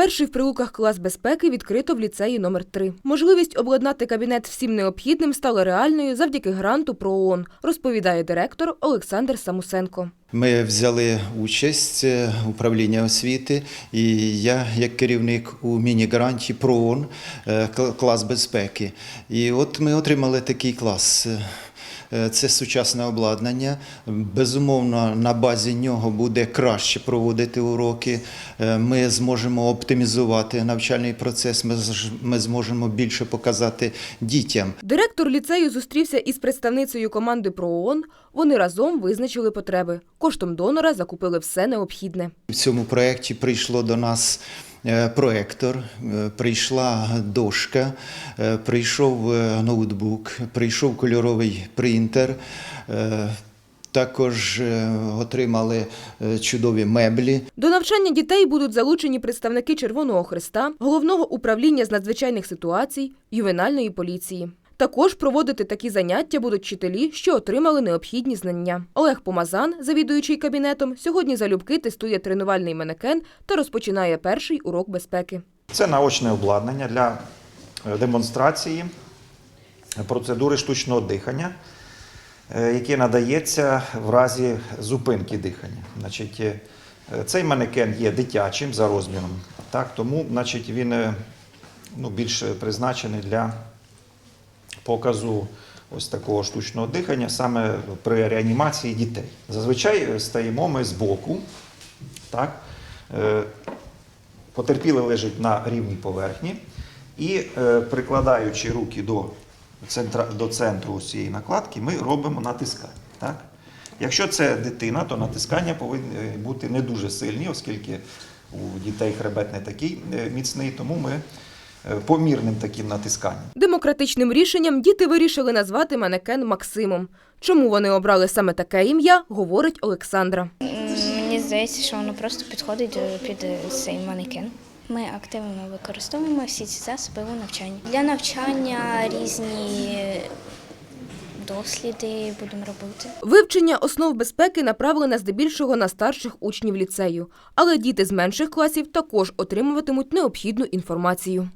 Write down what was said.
Перший в прилуках клас безпеки відкрито в ліцеї номер 3 Можливість обладнати кабінет всім необхідним стала реальною завдяки гранту про ООН, розповідає директор Олександр Самусенко. Ми взяли участь е, управління освіти, і я, як керівник у міні-гранті ПРООН, е, клас безпеки. І от ми отримали такий клас. Е, Це сучасне обладнання. Безумовно, на базі нього буде краще проводити уроки. Е, Ми зможемо оптимізувати навчальний процес. Ми зможемо більше показати дітям. Директор ліцею зустрівся із представницею команди про ООН. Вони разом визначили потреби. Коштом донора закупили все необхідне. В цьому проєкті прийшло до нас проектор, е, прийшла дошка, е, прийшов е, ноутбук, прийшов кольоровий принтер. е, Також е, отримали е, чудові меблі. До навчання дітей будуть залучені представники Червоного Христа, головного управління з надзвичайних ситуацій, ювенальної поліції. Також проводити такі заняття будуть вчителі, що отримали необхідні знання. Олег Помазан, завідуючий кабінетом, сьогодні залюбки тестує тренувальний манекен та розпочинає перший урок безпеки. Це наочне обладнання для е, демонстрації процедури штучного дихання, е, яке надається в разі зупинки дихання. Значить, е, цей манекен є дитячим за розміром, так, тому значить, він ну, більш призначений для показу ось такого штучного дихання саме при реанімації дітей. Зазвичай е, стаємо ми збоку, так, е, Потерпілий лежить на рівній поверхні і, е, прикладаючи руки до, центра, до центру цієї накладки, ми робимо натискання. Так? Якщо це дитина, то натискання повинні бути не дуже сильні, оскільки у дітей хребет не такий міцний, тому ми помірним таким натисканням. Демократичним рішенням діти вирішили назвати манекен Максимом. Чому вони обрали саме таке ім'я, говорить Олександра. Мені здається, що воно просто підходить е, під е, цей манекен. Ми активно використовуємо всі ці засоби у навчанні. Для навчання різні досліди будемо робити. Вивчення основ безпеки направлене здебільшого на старших учнів ліцею, але діти з менших класів також отримуватимуть необхідну інформацію.